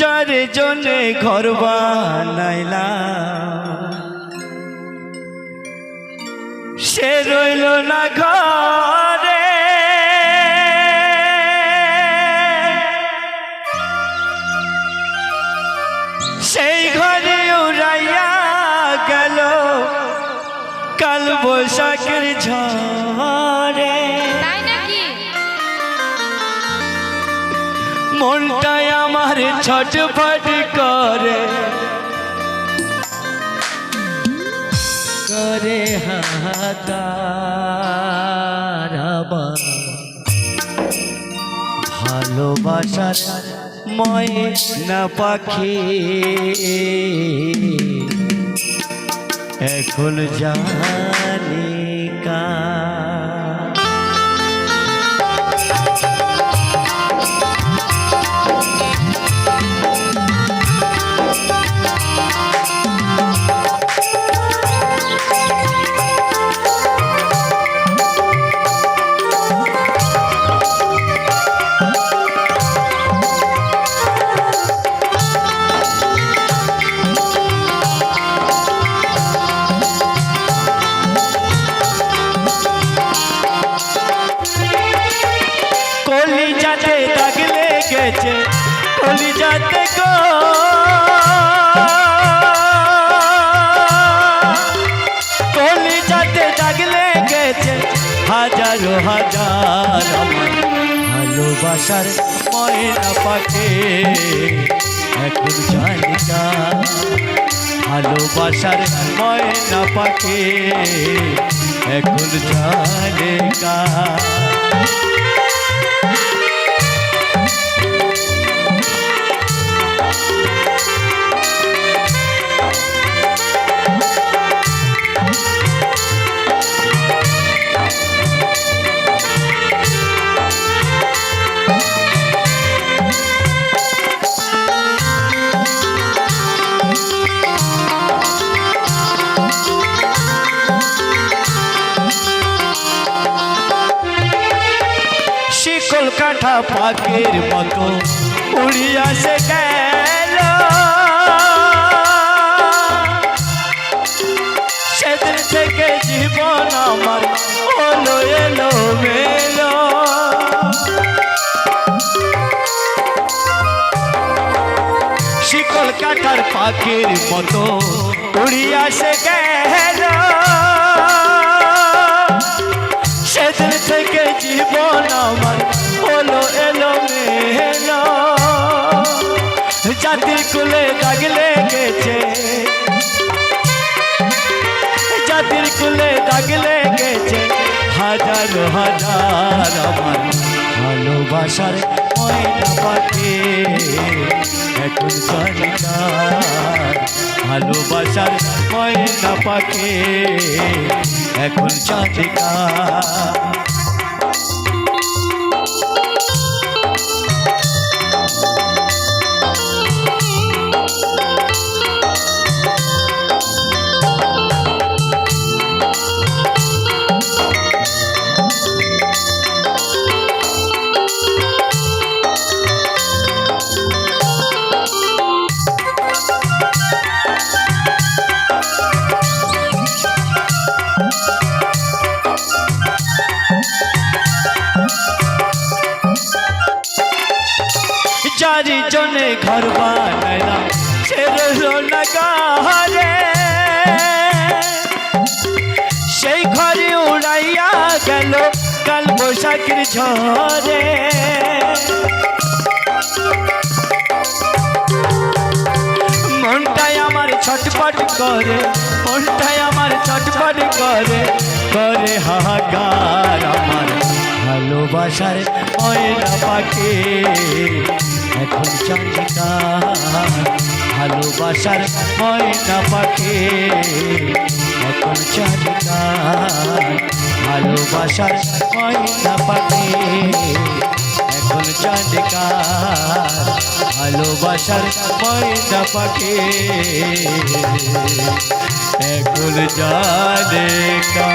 যার জন্যে ঘর বানাইলা সে রইল না ঘরে মনটাই আমার ছটফট করে। করে হাহাকার ভালোবাসার ময় না পাখি। এখন জানি যাতে গো কলি যাতে দাগ লেগেছে হাজারো হাজার ভালোবাসার ময়না পাখে এখন জানি না ভালোবাসার ময়না পাখে এখন জানে কা কাঠা পাখির মতো উড়িয়া সে গেল। সেদিন থেকে জীবন আমার হলো, এলো, মেলো। শিকল কাঠার পাখির মতো উড়িয়া সে গেল। সেদিন থেকে জীবন আমার জাতির কুলে দাগ লেগেছে জাতির কুলে দাগ লেগেছে হাজার হাজার আমার ভালোবাসার ময়না পাখি এখন জানিদার ভালোবাসার ময়না পাখি এখন জানিদার যারি জনে ঘর বানাইলাম। রইল না সেই ঘরে উড়াইয়া গেল কাল বৈশাখীর ঝড়ে। মনটাই আমার ছটপট করে, মনটাই আমার ছটপট করে করে হাহাকার আমার ভালোবাসার ময়না পাখি। এখন চন্দ্রিকা ভালোবাসার ময়না পাখি। এখন চন্দ্রিকা ভালোবাসার ময়না পাখি। এখন চন্দ্রিকা ভালোবাসার ময়না পাখি। এখন জানে কা